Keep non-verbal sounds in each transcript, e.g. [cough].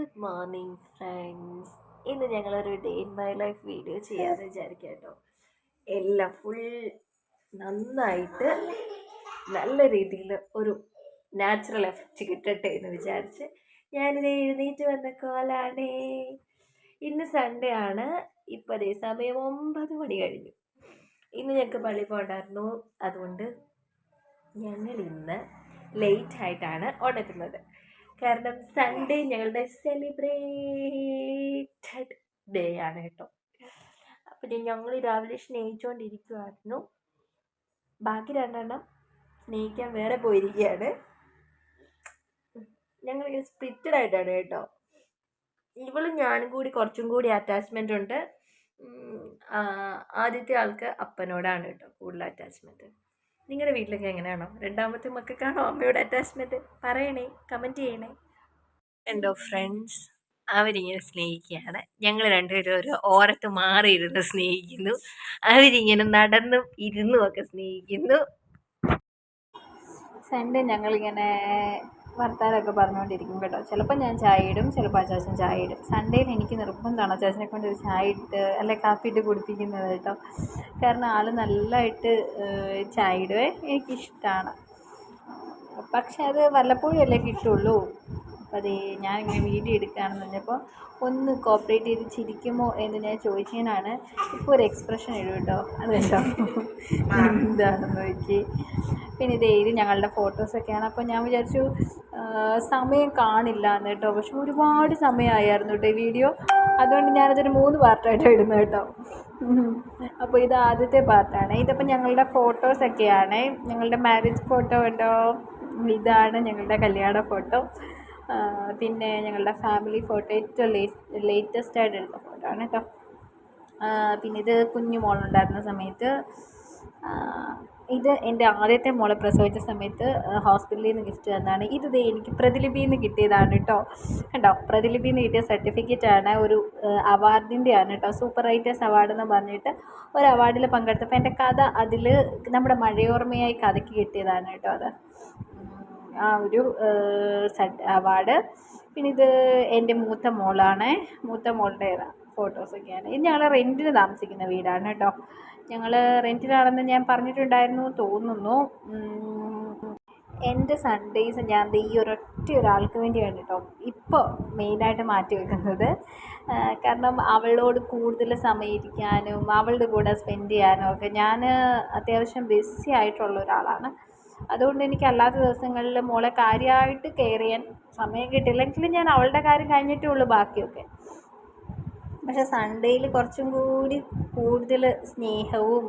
Good morning friends ഇന്ന് ഞങ്ങളൊരു day in my life video ചെയ്യാമെന്ന് വിചാരിക്കാം കേട്ടോ എല്ലാം ഫുൾ നന്നായിട്ട് നല്ല രീതിയിൽ ഒരു നാച്ചുറൽ എഫക്റ്റ് കിട്ടട്ടെ എന്ന് വിചാരിച്ച് ഞാനിത് എഴുന്നേറ്റ് വന്ന കോലാണേ ഇന്ന് സൺഡേ ആണ്. ഇപ്പോൾ അതേ സമയം ഒമ്പത് മണി കഴിഞ്ഞു. ഇന്ന് ഞങ്ങൾക്ക് പള്ളി പോകണ്ടായിരുന്നു അതുകൊണ്ട് ഞങ്ങൾ ഇന്ന് ലേറ്റ് ആയിട്ടാണ് ഉണരുന്നത് കാരണം സൺഡേ ഞങ്ങളുടെ സെലിബ്രേറ്റഡ് ഡേ ആണ് കേട്ടോ. അപ്പം ഞങ്ങൾ രാവിലെ സ്നേഹിച്ചുകൊണ്ടിരിക്കുമായിരുന്നു ബാക്കി രണ്ടെണ്ണം സ്നേഹിക്കാൻ വേറെ പോയിരിക്കുകയാണ് ഞങ്ങൾ സ്പ്ലിറ്റഡ് ആയിട്ടാണ് കേട്ടോ. ഇവളും ഞാനും കൂടി കുറച്ചും കൂടി അറ്റാച്ച്മെന്റ് ഉണ്ട്. ആദ്യത്തെ ആൾക്ക് അപ്പനോടാണ് കേട്ടോ കൂടുതൽ അറ്റാച്ച്മെന്റ് നിങ്ങളുടെ വീട്ടിലൊക്കെ എങ്ങനെയാണോ? രണ്ടാമത്തെ മക്കൾക്കാണോ അമ്മയോട് അറ്റാച്ച്മെന്റ് പറയണേ കമന്റ് ചെയ്യണേ. എന്റെ ഫ്രണ്ട്സ് അവരിങ്ങനെ സ്നേഹിക്കുകയാണ്. ഞങ്ങൾ രണ്ടുപേരും ഒരു ഓരത്ത് മാറിയിരുന്ന് സ്നേഹിക്കുന്നു. അവരിങ്ങനെ നടന്നും ഇരുന്നും ഒക്കെ സ്നേഹിക്കുന്നു. സൺഡേ ഞങ്ങളിങ്ങനെ വർത്താനമൊക്കെ പറഞ്ഞുകൊണ്ടിരിക്കും കേട്ടോ. ചിലപ്പോൾ ഞാൻ ചായ ഇടും ചിലപ്പോൾ അച്ചാച്ചൻ ചായ ഇടും. സൺഡേയിൽ എനിക്ക് നിർബന്ധമാണ് അച്ചാച്ചനെ കൊണ്ട് ചായ ഇട്ട് അല്ലെ കാപ്പി ഇട്ട് കുടിപ്പിക്കുന്നത് കേട്ടോ. കാരണം ആൾ നല്ലതായിട്ട് ചായ ഇടുവേ എനിക്കിഷ്ടമാണ് പക്ഷെ അത് വല്ലപ്പോഴും അല്ലേ കിട്ടുള്ളൂ. അപ്പം അതേ ഞാനിങ്ങനെ വീഡിയോ എടുക്കുകയാണെന്ന് പറഞ്ഞപ്പോൾ ഒന്ന് കോപ്പറേറ്റ് ചെയ്ത് ചിരിക്കുമോ എന്ന് ഞാൻ ചോദിച്ചതിനാണ് ഇപ്പോൾ ഒരു എക്സ്പ്രഷൻ ഇടും കേട്ടോ. അത് കേട്ടോ എന്താണെന്ന് നോക്കി. പിന്നെ ഇതേ ഇത് ഞങ്ങളുടെ ഫോട്ടോസൊക്കെയാണ് അപ്പോൾ ഞാൻ വിചാരിച്ചു സമയം കാണില്ല എന്ന് കേട്ടോ. പക്ഷെ ഒരുപാട് സമയമായിരുന്നു കേട്ടോ ഈ വീഡിയോ. അതുകൊണ്ട് ഞാനതൊരു മൂന്ന് പാർട്ടായിട്ടാണ് ഇടുന്നത് കേട്ടോ. അപ്പോൾ ഇത് ആദ്യത്തെ പാർട്ടാണ് ഇതിപ്പോൾ ഞങ്ങളുടെ ഫോട്ടോസൊക്കെയാണ് ഞങ്ങളുടെ മാരേജ് ഫോട്ടോ ഉണ്ടോ? ഇതാണ് ഞങ്ങളുടെ കല്യാണ ഫോട്ടോ പിന്നെ ഞങ്ങളുടെ ഫാമിലി ഫോട്ടോ ഏറ്റവും ലേറ്റസ്റ്റ് ആയിട്ട് എടുത്ത ഫോട്ടോ ആണ് കേട്ടോ പിന്നെ ഇത് കുഞ്ഞു മോളുണ്ടായിരുന്ന സമയത്ത് ഇത് എന്റെ ആദ്യത്തെ മോളെ പ്രസവിച്ച സമയത്ത് ഹോസ്പിറ്റലിൽ നിന്ന് ഗിഫ്റ്റ് തന്നതാണ്. ഇത് എനിക്ക് പ്രതിലിപിയിൽ നിന്ന് കിട്ടിയതാണ് കേട്ടോ കേട്ടോ പ്രതിലിപിയിൽ നിന്ന് കിട്ടിയ സർട്ടിഫിക്കറ്റ് ആണ് ഒരു അവാർഡിന്റെ ആണ് കേട്ടോ സൂപ്പർ റൈറ്റേഴ്സ് അവാർഡ് എന്ന് പറഞ്ഞിട്ട് ഒരു അവാർഡിൽ പങ്കെടുത്തപ്പോൾ എന്റെ കഥ അതിൽ നമ്മുടെ മഴയോർമ്മയായി കഥയ്ക്ക് കിട്ടിയതാണ് കേട്ടോ അത്. ആ ഒരു അവാർഡ്. പിന്നെ ഇത് എന്റെ മൂത്ത മോളാണ്. മൂത്ത മോളുടെ ഫോട്ടോസൊക്കെയാണ്. ഇത് ഞങ്ങൾ റെന്റിന് താമസിക്കുന്ന വീടാണ് കേട്ടോ. ഞങ്ങൾ റെന്റിനാണെന്ന് ഞാൻ പറഞ്ഞിട്ടുണ്ടായിരുന്നു തോന്നുന്നു. എന്റെ സൺഡേയ്സ് ഞാൻ ഈ ഒരൊറ്റ ഒരാൾക്ക് വേണ്ടിയാണ് കേട്ടോ ഇപ്പോൾ മെയിനായിട്ട് മാറ്റി വെക്കുന്നത്. കാരണം അവളോട് കൂടുതൽ സമയം ഇരിക്കാനും അവളുടെ കൂടെ സ്പെൻഡ് ചെയ്യാനും ഒക്കെ ഞാൻ അത്യാവശ്യം ബിസി ആയിട്ടുള്ള ഒരാളാണ്. അതുകൊണ്ട് എനിക്ക് അല്ലാത്ത ദിവസങ്ങളിൽ മോളെ കാര്യമായിട്ട് കെയർ ചെയ്യാൻ സമയം കിട്ടില്ലെങ്കിലും ഞാൻ അവളുടെ കാര്യം കഴിഞ്ഞിട്ടേ ഉള്ളൂ ബാക്കിയൊക്കെ. പക്ഷെ സൺഡേയിൽ കുറച്ചും കൂടി കൂടുതൽ സ്നേഹവും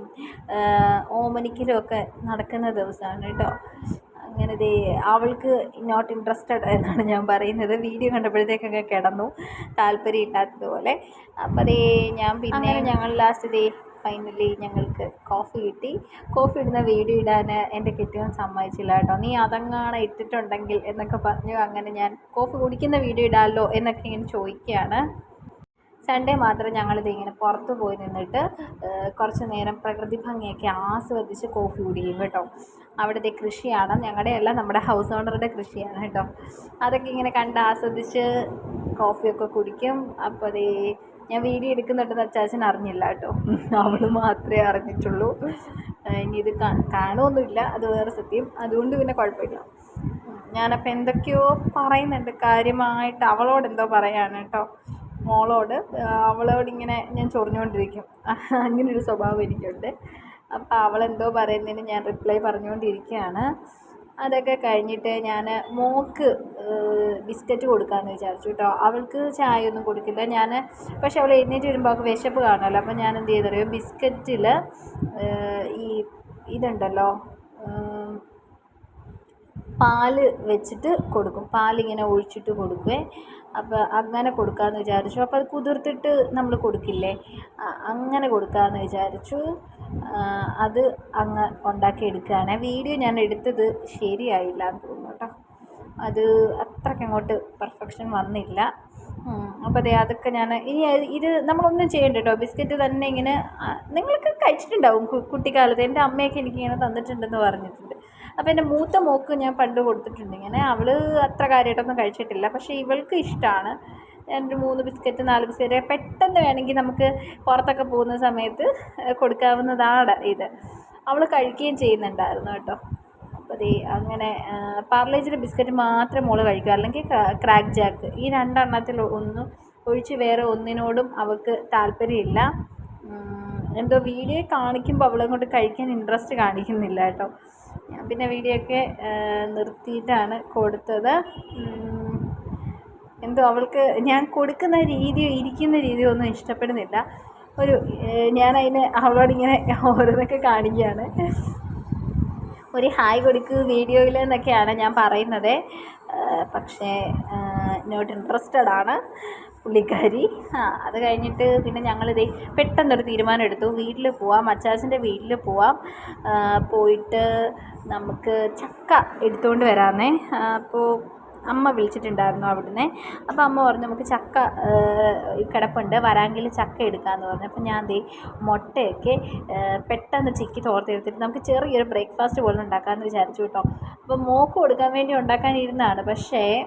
ഓമനിക്കലും ഒക്കെ നടക്കുന്ന ദിവസമാണ് കേട്ടോ. അങ്ങനെ ദേ അവൾക്ക് നോട്ട് ഇൻട്രസ്റ്റഡ് എന്നാണ് ഞാൻ പറയുന്നത്. വീഡിയോ കണ്ടപ്പോഴത്തേക്കൊക്കെ കിടന്നു. താല്പര്യം ഇല്ലാത്തതുപോലെ അപ്പോൾ അതേ ഞാൻ പിന്നെ ഞങ്ങൾ ലാസ്റ്റ് ദേ ഫൈനലി ഞങ്ങൾക്ക് കോഫി കിട്ടി. കോഫി ഇടുന്ന വീഡിയോ ഇടാൻ എന്റെ കെട്ടിയവൻ സമ്മതിച്ചില്ല കേട്ടോ. നീ അതങ്ങാണ് ഇട്ടിട്ടുണ്ടെങ്കിൽ എന്നൊക്കെ പറഞ്ഞു അങ്ങനെ ഞാൻ കോഫി കുടിക്കുന്ന വീഡിയോ ഇടാമല്ലോ എന്നൊക്കെ ഇങ്ങനെ ചോദിക്കുകയാണ്. സൺഡേ മാത്രം ഞങ്ങളിത് ഇങ്ങനെ പുറത്ത് പോയി നിന്നിട്ട് കുറച്ച് നേരം പ്രകൃതി ഭംഗിയൊക്കെ ആസ്വദിച്ച് കോഫി കുടിക്കും കേട്ടോ. അവിടുത്തെ കൃഷിയാണ്. ഞങ്ങളുടെ അല്ല നമ്മുടെ ഹൗസ് ഓണറുടെ കൃഷിയാണ് കേട്ടോ. അതൊക്കെ ഇങ്ങനെ കണ്ട് ആസ്വദിച്ച് കോഫിയൊക്കെ കുടിക്കും. അപ്പോൾ അതേ ഞാൻ വീഡിയോ എടുക്കുന്നുണ്ടെന്ന് അച്ചാച്ചൻ അറിഞ്ഞില്ല കേട്ടോ. അവൾ മാത്രമേ അറിഞ്ഞിട്ടുള്ളൂ. ഇനി ഇത് കാണുമൊന്നുമില്ല അത് വേറെ സത്യം. അതുകൊണ്ട് പിന്നെ കുഴപ്പമില്ല. ഞാനപ്പോൾ എന്തൊക്കെയോ പറയുന്നുണ്ട്. കാര്യമായിട്ട് അവളോട് എന്തോ പറയാണ് കേട്ടോ. മോളോട്. അവളോട് ഇങ്ങനെ ഞാൻ ചൊറിഞ്ഞുകൊണ്ടിരിക്കും [laughs] അങ്ങനൊരു സ്വഭാവം എനിക്കുണ്ട്. അപ്പോൾ അവളെന്തോ പറയുന്നതിന് ഞാൻ റിപ്ലൈ പറഞ്ഞുകൊണ്ടിരിക്കുകയാണ് അതൊക്കെ കഴിഞ്ഞിട്ട് ഞാൻ മോക്ക് ബിസ്ക്കറ്റ് കൊടുക്കാമെന്ന് വിചാരിച്ചു കേട്ടോ. അവൾക്ക് ചായ ഒന്നും കൊടുക്കില്ല. ഞാൻ പക്ഷെ അവൾ എഴുന്നേറ്റ് വരുമ്പോൾ അവൾക്ക് വിശപ്പ് കാണുമല്ലോ. അപ്പോൾ ഞാൻ എന്ത് ചെയ്തറിയോ ബിസ്ക്കറ്റിൽ ഈ ഇതുണ്ടല്ലോ പാൽ വെച്ചിട്ട് കൊടുക്കും. പാലിങ്ങനെ ഒഴിച്ചിട്ട് കൊടുക്കുവേ. അപ്പോൾ അങ്ങനെ കൊടുക്കാമെന്ന് വിചാരിച്ചു. അപ്പോൾ അത് കുതിർത്തിട്ട് നമ്മൾ കൊടുക്കില്ലേ? അങ്ങനെ കൊടുക്കാമെന്ന് വിചാരിച്ചു. അത് അങ്ങ് ഉണ്ടാക്കി എടുക്കുകയാണ് വീഡിയോ ഞാൻ എടുത്തത് ശരിയായില്ല എന്ന് തോന്നുന്നു. അത് അത്രയ്ക്ക് അങ്ങോട്ട് പെർഫെക്ഷൻ വന്നില്ല. അപ്പോൾ അതെ അതൊക്കെ ഞാൻ ഇനി ഇത് നമ്മളൊന്നും ചെയ്യണ്ട കേട്ടോ. ബിസ്ക്കറ്റ് തന്നെ ഇങ്ങനെ നിങ്ങൾക്ക് കഴിച്ചിട്ടുണ്ടാവും കുട്ടിക്കാലത്ത്. എന്റെ അമ്മയൊക്കെ എനിക്കിങ്ങനെ തന്നിട്ടുണ്ടെന്ന് പറഞ്ഞിട്ടുണ്ട്. അപ്പോൾ എന്റെ മൂത്ത മോക്ക് ഞാൻ പണ്ട് കൊടുത്തിട്ടുണ്ട് ഇങ്ങനെ. അവൾ അത്ര കാര്യമായിട്ടൊന്നും കഴിച്ചിട്ടില്ല. പക്ഷേ ഇവൾക്ക് ഇഷ്ടമാണ് രണ്ട് മൂന്ന് ബിസ്ക്കറ്റ് നാല് ബിസ്ക്കറ്റ് പെട്ടെന്ന് വേണമെങ്കിൽ നമുക്ക് പുറത്തൊക്കെ പോകുന്ന സമയത്ത് കൊടുക്കാവുന്നതാണ് ഇത്. അവൾ കഴിക്കുകയും ചെയ്യുന്നുണ്ടായിരുന്നു കേട്ടോ. അപ്പോൾ അങ്ങനെ പാർലേജിന്റെ ബിസ്ക്കറ്റ് മാത്രം മോൾ കഴിക്കുക അല്ലെങ്കിൽ ക്രാക്ക് ജാക്ക് ഈ രണ്ടെണ്ണത്തിൽ ഒന്നും ഒഴിച്ച് വേറെ ഒന്നിനോടും അവൾക്ക് താല്പര്യമില്ല. എന്തോ വീഡിയോ കാണിക്കുമ്പോൾ അവളെ കൊണ്ട് കഴിക്കാൻ ഇൻട്രസ്റ്റ് കാണിക്കുന്നില്ല കേട്ടോ. ഞാൻ പിന്നെ വീഡിയോ ഒക്കെ നിർത്തിയിട്ടാണ് കൊടുത്തത്. എന്തോ അവൾക്ക് ഞാൻ കൊടുക്കുന്ന രീതിയോ ഇരിക്കുന്ന രീതിയോ ഒന്നും ഇഷ്ടപ്പെടുന്നില്ല. ഒരു ഞാൻ ഞാനതിന് അവളോടിങ്ങനെ ഓരോന്നൊക്കെ കാണിക്കുകയാണ്. ഒരു ഹായ് കൊടുക്കൂ വീഡിയോയിൽ എന്നൊക്കെയാണ് ഞാൻ പറയുന്നത്. പക്ഷേ നോട്ട് ഇൻട്രസ്റ്റഡ് ആണ് പുള്ളിക്കാരി. ആ അത് കഴിഞ്ഞിട്ട് പിന്നെ ഞങ്ങളിത് പെട്ടെന്നൊരു തീരുമാനം എടുത്തു വീട്ടിൽ പോവാം അച്ചാച്ചന്റെ വീട്ടിൽ പോവാം. പോയിട്ട് നമുക്ക് ചക്ക എടുത്തുകൊണ്ട് വരാമെന്നേ അപ്പോൾ അമ്മ വിളിച്ചിട്ടുണ്ടായിരുന്നു അവിടുന്ന്. അപ്പോൾ അമ്മ പറഞ്ഞു നമുക്ക് ചക്ക കിടപ്പുണ്ട്. വരാങ്കിൽ ചക്ക എടുക്കാമെന്ന് പറഞ്ഞു. അപ്പോൾ ഞാൻ ദേ മുട്ടയൊക്കെ പെട്ടെന്ന് ചിക്കി തോർത്തെടുത്തിട്ട് നമുക്ക് ചെറിയൊരു ബ്രേക്ക്ഫാസ്റ്റ് പോലെ ഉണ്ടാക്കാമെന്ന് വിചാരിച്ചു കേട്ടോ. അപ്പോൾ മോക്ക് കൊടുക്കാൻ വേണ്ടി ഉണ്ടാക്കാനിരുന്നതാണ്. പക്ഷേ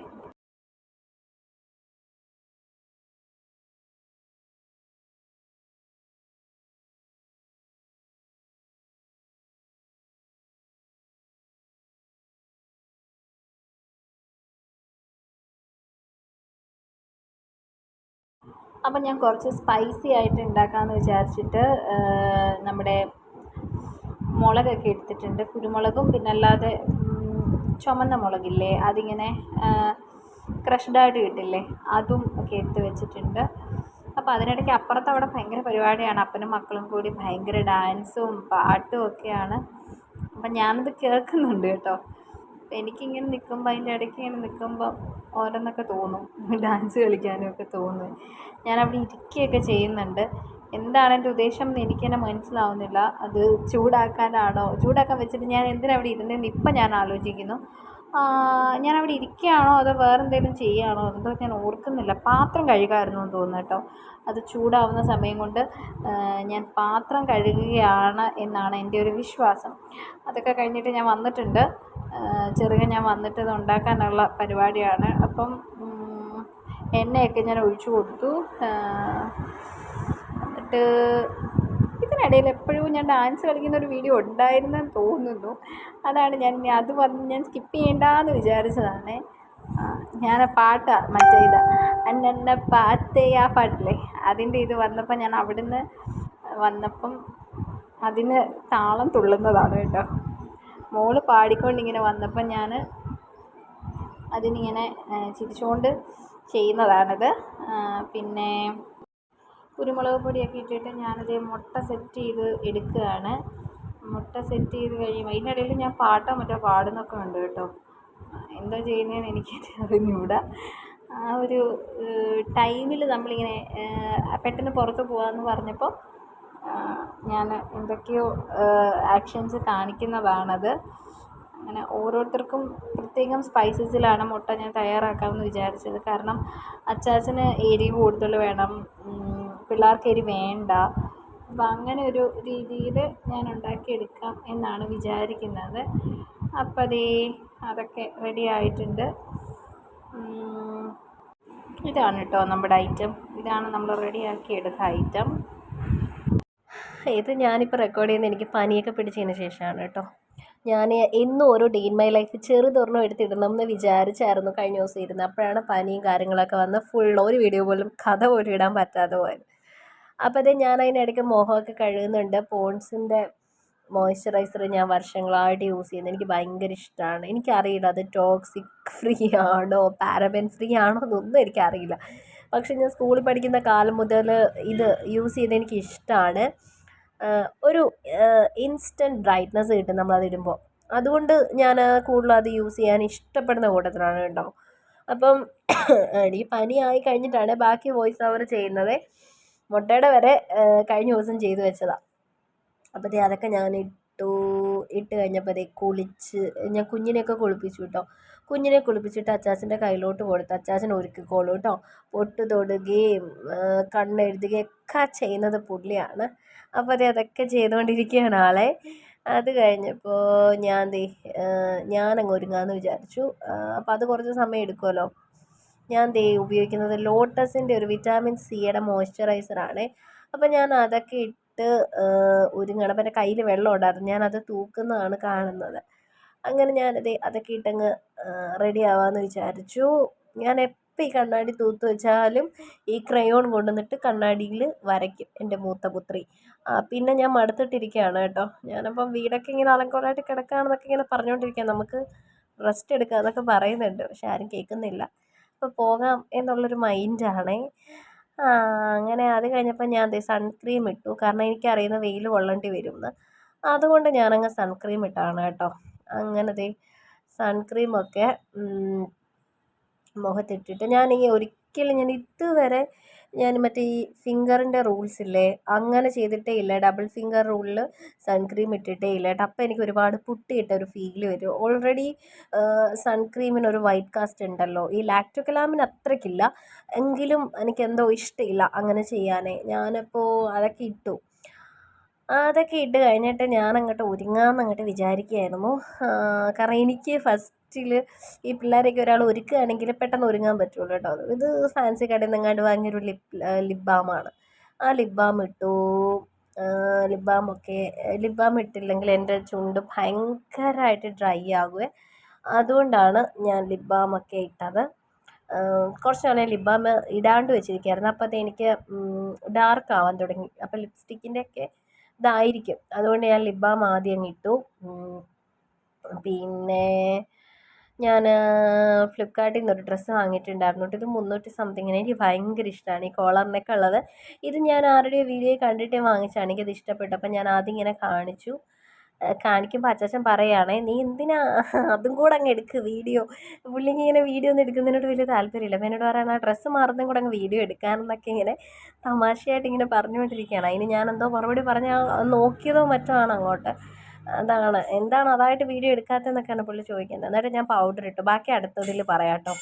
അപ്പം ഞാൻ കുറച്ച് സ്പൈസി ആയിട്ട് ഉണ്ടാക്കാമെന്ന് വിചാരിച്ചിട്ട് നമ്മുടെ മുളകൊക്കെ എടുത്തിട്ടുണ്ട്. കുരുമുളകും പിന്നെ അല്ലാതെ ചുമന്ന മുളകില്ലേ അതിങ്ങനെ ക്രഷ്ഡായിട്ട് കിട്ടില്ലേ അതും ഒക്കെ എടുത്ത് വെച്ചിട്ടുണ്ട്. അപ്പോൾ അതിനിടയ്ക്ക് അപ്പുറത്ത് അവിടെ ഭയങ്കര പരിപാടിയാണ്. അപ്പനും മക്കളും കൂടി ഭയങ്കര ഡാൻസും പാട്ടും ഒക്കെയാണ്. അപ്പം ഞാനത് കേൾക്കുന്നുണ്ട് കേട്ടോ. എനിക്കിങ്ങനെ നിൽക്കുമ്പോൾ അതിന്റെ ഇടയ്ക്ക് ഇങ്ങനെ നിൽക്കുമ്പോൾ ഓരോന്നൊക്കെ തോന്നും. ഡാൻസ് കളിക്കാനും ഒക്കെ തോന്നും. ഞാനവിടെ ഇരിക്കുകയൊക്കെ ചെയ്യുന്നുണ്ട്. എന്താണ് എന്റെ ഉദ്ദേശം എന്ന് എനിക്ക് തന്നെ മനസ്സിലാവുന്നില്ല. അത് ചൂടാക്കാനാണോ? ചൂടാക്കാൻ വെച്ചിട്ട് ഞാൻ എന്തിനാണ് അവിടെ ഇരുന്നതെന്ന് ഇപ്പം ഞാൻ ആലോചിക്കുന്നു. ഞാൻ അവിടെ ഇരിക്കുകയാണോ അതോ വേറെ എന്തെങ്കിലും ചെയ്യുകയാണോ എന്തോ ഞാൻ ഓർക്കുന്നില്ല. പാത്രം കഴുകാമായിരുന്നു എന്ന് തോന്നുന്നു കേട്ടോ. അത് ചൂടാവുന്ന സമയം കൊണ്ട് ഞാൻ പാത്രം കഴുകുകയാണ് എന്നാണ് എന്റെ ഒരു വിശ്വാസം. അതൊക്കെ കഴിഞ്ഞിട്ട് ഞാൻ വന്നിട്ടുണ്ട്. ചെറുകൻ ഞാൻ വന്നിട്ട് ഇത് ഉണ്ടാക്കാനുള്ള പരിപാടിയാണ്. അപ്പം എണ്ണയൊക്കെ ഞാൻ ഒഴിച്ചു കൊടുത്തു. എന്നിട്ട് ഇതിനിടയിൽ എപ്പോഴും ഞാൻ ഡാൻസ് കളിക്കുന്ന ഒരു വീഡിയോ ഉണ്ടായിരുന്നെന്ന് തോന്നുന്നു. അതാണ് ഞാൻ അത് വന്ന് ഞാൻ സ്കിപ്പ് ചെയ്യേണ്ടെന്ന് വിചാരിച്ചതാണ്. ഞാൻ ആ പാട്ടാ മറ്റേ ഇതാ അന്നന്ന പാത്തേ ആ പാട്ടില്ലേ? അതിന്റെ ഇത് വന്നപ്പോൾ ഞാൻ അവിടുന്ന് വന്നപ്പം അതിന് താളം തുള്ളുന്നതാണ് കേട്ടോ. മോൾ പാടിക്കൊണ്ടിങ്ങനെ വന്നപ്പോൾ ഞാൻ അതിനിങ്ങനെ ചിരിച്ചുകൊണ്ട് ചെയ്യുന്നതാണിത്. പിന്നെ കുരുമുളക് പൊടിയൊക്കെ ഇട്ടിട്ട് ഞാനത് മുട്ട സെറ്റ് ചെയ്ത് എടുക്കുകയാണ്. മുട്ട സെറ്റ് ചെയ്ത് കഴിയുമ്പോൾ അതിനിടയിൽ ഞാൻ പാട്ടോ മറ്റോ പാടുന്നൊക്കെ ഉണ്ട് കേട്ടോ. എന്താ ചെയ്യുന്നതെന്ന് എനിക്ക് അറിഞ്ഞുകൂടാ ആ ഒരു ടൈമിൽ നമ്മളിങ്ങനെ പെട്ടെന്ന് പുറത്ത് പോകാമെന്ന് പറഞ്ഞപ്പോൾ ഞാൻ എന്തൊക്കെയോ ആക്ഷൻസ് കാണിക്കുന്നതാണത്. അങ്ങനെ ഓരോരുത്തർക്കും പ്രത്യേകം സ്പൈസസിലാണ് മുട്ട ഞാൻ തയ്യാറാക്കാമെന്ന് വിചാരിച്ചത്. കാരണം അച്ചാച്ചന് എരിവ് കൂടുതൽ വേണം പിള്ളേർക്ക് എരി വേണ്ട. അപ്പം അങ്ങനെ ഒരു രീതിയിൽ ഞാൻ ഉണ്ടാക്കിയെടുക്കാം എന്നാണ് വിചാരിക്കുന്നത്. അപ്പം അതേ അതൊക്കെ റെഡി ആയിട്ടുണ്ട്. ഇതാണ് കേട്ടോ നമ്മുടെ ഐറ്റം ഇതാണ് നമ്മൾ റെഡിയാക്കിയെടുത്ത ഐറ്റം ഇത് ഞാനിപ്പോൾ റെക്കോർഡ് ചെയ്യുന്നത് എനിക്ക് പനിയൊക്കെ പിടിച്ചതിന് ശേഷമാണ് കേട്ടോ. ഞാൻ എന്നും ഓരോ ഡേ ഇൻ മൈ ലൈഫ് ചെറുതൊരെണ്ണം എടുത്തിടണം എന്ന് വിചാരിച്ചായിരുന്നു കഴിഞ്ഞ ദിവസം ഇരുന്ന് അപ്പോഴാണ് പനിയും കാര്യങ്ങളൊക്കെ വന്ന് ഫുൾ ഒരു വീഡിയോ പോലും കഥ പോലും ഇടാൻ പറ്റാതെ പോയത്. അപ്പോൾ അത് ഞാൻ അതിനിടയ്ക്ക് മുഖമൊക്കെ കഴുകുന്നുണ്ട്. പോൺസിന്റെ മോയ്സ്ചറൈസർ ഞാൻ വർഷങ്ങളായിട്ട് യൂസ് ചെയ്യുന്നത് എനിക്ക് ഭയങ്കര ഇഷ്ടമാണ്. എനിക്കറിയില്ല അത് ടോക്സിക് ഫ്രീ ആണോ പാരബൻ ഫ്രീ ആണോ എന്നൊന്നും എനിക്കറിയില്ല. പക്ഷേ ഞാൻ സ്കൂളിൽ പഠിക്കുന്ന കാലം മുതൽ ഇത് യൂസ് ചെയ്ത് എനിക്ക് ഇഷ്ടമാണ്. ഒരു ഇൻസ്റ്റന്റ് ബ്രൈറ്റ്നസ് കിട്ടും നമ്മളതിടുമ്പോൾ അതുകൊണ്ട് ഞാൻ കൂടുതലും അത് യൂസ് ചെയ്യാൻ ഇഷ്ടപ്പെടുന്ന കൂട്ടത്തിലാണ് കേട്ടോ. അപ്പം എനിക്ക് പനിയായി കഴിഞ്ഞിട്ടാണ് ബാക്കി വോയിസ് ഓവർ ചെയ്യുന്നത്. മുട്ടയുടെ വരെ കഴിഞ്ഞ ദിവസം ചെയ്തു വെച്ചതാണ് അപ്പോൾ അതൊക്കെ ഞാൻ ഇട്ടു ഇട്ട് കഴിഞ്ഞപ്പോൾ ദേ കുളിച്ച് ഞാൻ കുഞ്ഞിനെയൊക്കെ കുളിപ്പിച്ചു കേട്ടോ. കുഞ്ഞിനെ കുളിപ്പിച്ചിട്ട് അച്ചാച്ചന്റെ കയ്യിലോട്ട് കൊടുത്ത് അച്ചാച്ചൻ ഒരുക്കിക്കോളൂ കേട്ടോ. പൊട്ട് തൊടുകയും കണ്ണെഴുതുകയും ഒക്കെ ചെയ്യുന്നത് പുള്ളിയാണ്. അപ്പോൾ അതെ അതൊക്കെ ചെയ്തുകൊണ്ടിരിക്കുകയാണ് ആളെ. അത് കഴിഞ്ഞപ്പോൾ ഞാൻ ദേ ഞാനങ്ങ് ഒരുങ്ങാമെന്ന് വിചാരിച്ചു. അപ്പോൾ അത് കുറച്ച് സമയം എടുക്കുമല്ലോ ഞാൻ ദേ ഉപയോഗിക്കുന്നത് ലോട്ടസിന്റെ ഒരു വിറ്റാമിൻ സിയുടെ മോയ്സ്ചറൈസറാണ് അപ്പോൾ ഞാൻ അതൊക്കെ ഇട്ട് ഒരുങ്ങണം. അപ്പം എന്റെ കയ്യിൽ വെള്ളം ഉണ്ടായിരുന്നു. ഞാനത് തൂക്കുന്നതാണ് കാണുന്നത്. അങ്ങനെ ഞാനത് അതൊക്കെ ഇട്ടങ്ങ് റെഡി ആവാമെന്ന് വിചാരിച്ചു. ഞാൻ എപ്പോൾ ഈ കണ്ണാടി തൂത്ത് വെച്ചാലും ഈ ക്രയോൺ കൊണ്ടുവന്നിട്ട് കണ്ണാടിയിൽ വരയ്ക്കും എന്റെ മൂത്ത പുത്രി. പിന്നെ ഞാൻ മടുത്തിട്ടിരിക്കുകയാണ് കേട്ടോ. ഞാനപ്പം വീടൊക്കെ ഇങ്ങനെ അലങ്കോലമായിട്ട് കിടക്കുകയാണെന്നൊക്കെ ഇങ്ങനെ പറഞ്ഞുകൊണ്ടിരിക്കുക നമുക്ക് റെസ്റ്റ് എടുക്കുക എന്നൊക്കെ പറയുന്നുണ്ട് പക്ഷെ ആരും കേൾക്കുന്നില്ല. അപ്പോൾ പോകാം എന്നുള്ളൊരു മൈൻഡാണേ. അങ്ങനെ അത് കഴിഞ്ഞപ്പോൾ ഞാൻ ദേ സൺക്രീം ഇട്ടു. കാരണം എനിക്കറിയുന്ന വെയിൽ കൊള്ളേണ്ടി വരുമെന്ന്. അതുകൊണ്ട് ഞാനങ്ങ് സൺക്രീം ഇട്ടാണ് കേട്ടോ. അങ്ങനെ ദേ സൺക്രീമൊക്കെ മുഖത്തിട്ടിട്ട് ഞാൻ ഒരിക്കലും ഞാൻ ഇതുവരെ ഞാൻ മറ്റേ ഈ ഫിംഗറിന്റെ റൂൾസ് ഇല്ലേ അങ്ങനെ ചെയ്തിട്ടേ ഇല്ല. ഡബിൾ ഫിംഗർ റൂളിൽ സൺക്രീം ഇട്ടിട്ടേ ഇല്ല. കേട്ടോ അപ്പോൾ എനിക്ക് ഒരുപാട് പുട്ടിയിട്ട ഒരു ഫീൽ വരും. ഓൾറെഡി സൺക്രീമിന് ഒരു വൈറ്റ് കാസ്റ്റ് ഉണ്ടല്ലോ. ഈ ലാക്ടോകലാമിന് അത്രയ്ക്കില്ല. എങ്കിലും എനിക്ക് എന്തോ ഇഷ്ടമില്ല അങ്ങനെ ചെയ്യാനേ. ഞാനപ്പോൾ അതൊക്കെ ഇട്ടു. അതൊക്കെ ഇട്ട് കഴിഞ്ഞിട്ട് ഞാൻ അങ്ങോട്ട് ഒരുങ്ങാമെന്ന് അങ്ങോട്ട് വിചാരിക്കുകയായിരുന്നു കാരണം എനിക്ക് ഫസ്റ്റിൽ ഈ പിള്ളേരെയൊക്കെ ഒരാൾ ഒരുക്കുകയാണെങ്കിൽ പെട്ടെന്ന് ഒരുങ്ങാൻ പറ്റുള്ളൂ കേട്ടോ. ഇത് ഫാൻസി കടയിൽ നിന്ന് എങ്ങാണ്ട് വാങ്ങിയൊരു ലിപ് ലിപ് ബാമാണ് ആ ലിപ് ബാം ഇട്ടു. ലിപ് ബാമൊക്കെ ലിപ് ബാം ഇട്ടില്ലെങ്കിൽ എന്റെ ചുണ്ട് ഭയങ്കരമായിട്ട് ഡ്രൈ ആകുമേ അതുകൊണ്ടാണ് ഞാൻ ലിപ് ബാമൊക്കെ ഇട്ടത് കുറച്ച് നാളെ ലിപ് ബാം ഇടാണ്ട് വെച്ചിരിക്കുകയായിരുന്നു. അപ്പോൾ അത് എനിക്ക് ഡാർക്ക് ആവാൻ തുടങ്ങി. അപ്പോൾ ലിപ്സ്റ്റിക്കിന്റെയൊക്കെ ഇതായിരിക്കും. അതുകൊണ്ട് ഞാൻ ലിബാം ബാം ആദ്യം ഇട്ടു. പിന്നെ ഞാൻ ഫ്ലിപ്കാർട്ടിൽ നിന്ന് ഒരു ഡ്രസ്സ് വാങ്ങിയിട്ടുണ്ടായിരുന്നു. കേട്ടോ ഇത് മുന്നൂറ്റി സംതിങ്ങിന് എനിക്ക് ഭയങ്കര ഇഷ്ടമാണ് ഈ കോളറിനൊക്കെ ഉള്ളത്. ഇത് ഞാൻ ആരുടെയോ വീഡിയോ കണ്ടിട്ട് വാങ്ങിച്ചതാണ് എനിക്കത് ഇഷ്ടപ്പെട്ടു. അപ്പം ഞാൻ ആദ്യം ഇങ്ങനെ കാണിച്ചു. കാണിക്കുമ്പോൾ അച്ചാച്ചൻ പറയുകയാണേ നീ എന്തിനാ അതും കൂടെ അങ്ങ് എടുക്ക് വീഡിയോ? പുള്ളിക്ക് ഇങ്ങനെ വീഡിയോ ഒന്നും എടുക്കുന്നതിനോട് വലിയ താല്പര്യമില്ല. അപ്പം എന്നോട് പറയണം ആ ഡ്രസ്സ് മാറുന്നതും കൂടെ അങ്ങ് വീഡിയോ എടുക്കാനെന്നൊക്കെ ഇങ്ങനെ തമാശയായിട്ട് ഇങ്ങനെ പറഞ്ഞുകൊണ്ടിരിക്കുകയാണ്. അതിന് ഞാൻ എന്തോ മറുപടി പറഞ്ഞാൽ നോക്കിയതോ മറ്റോ ആണ് അങ്ങോട്ട്. അതാണ്. എന്താണ് അതായിട്ട് വീഡിയോ എടുക്കാത്തതെന്നൊക്കെയാണ് പുള്ളി ചോദിക്കുന്നത്. എന്നിട്ട് ഞാൻ പൗഡർ ഇട്ടു. ബാക്കി അടുത്തതിൽ പറയാം കേട്ടോ.